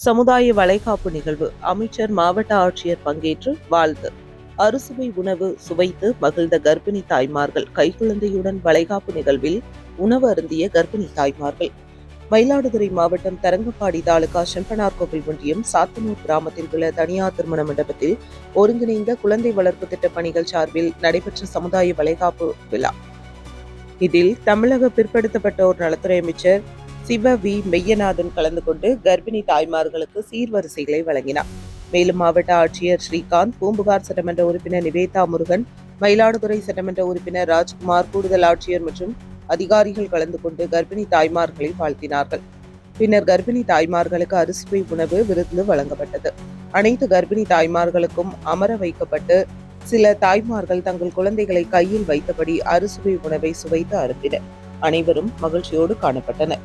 சமுதாய வளைகாப்பு நிகழ்வு அமைச்சர் மாவட்ட ஆட்சியர் பங்கேற்று வாழ்த்து. அறுசுவை உணவு சுவைத்து மகிழ்ந்த கர்ப்பிணி தாய்மார்கள் கைக்குழந்தையுடன் வளைகாப்பு நிகழ்வில் உணவு அருந்திய கர்ப்பிணி தாய்மார்கள். மயிலாடுதுறை மாவட்டம் தரங்கம்பாடி தாலுகா செம்பனார்கோவில் ஒன்றியம் சாத்தனூர் கிராமத்தில் உள்ள தனியார் திருமண மண்டபத்தில் ஒருங்கிணைந்த குழந்தை வளர்ப்பு திட்ட பணிகள் சார்பில் நடைபெற்ற சமுதாய வளைகாப்பு விழா. இதில் தமிழக பிற்படுத்தப்பட்டோர் நலத்துறை அமைச்சர் சிவ வி. மெய்யநாதன் கலந்து கொண்டு கர்ப்பிணி தாய்மார்களுக்கு சீர்வரிசைகளை வழங்கினார். மேலும் மாவட்ட ஆட்சியர் ஸ்ரீகாந்த் பூம்புகார் சட்டமன்ற உறுப்பினர் நிவேதா முருகன் மயிலாடுதுறை சட்டமன்ற உறுப்பினர் ராஜ்குமார் கூடுதல் ஆட்சியர் மற்றும் அதிகாரிகள் கலந்து கொண்டு கர்ப்பிணி தாய்மார்களை வாழ்த்தினார்கள். பின்னர் கர்ப்பிணி தாய்மார்களுக்கு அரிசுவை உணவு விருந்து வழங்கப்பட்டது. அனைத்து கர்ப்பிணி தாய்மார்களுக்கும் அமர வைக்கப்பட்டு சில தாய்மார்கள் தங்கள் குழந்தைகளை கையில் வைத்தபடி அறுசுவை உணவை சுவைத்து அனுப்பினர் அனைவரும் மகிழ்ச்சியோடு காணப்பட்டனர்.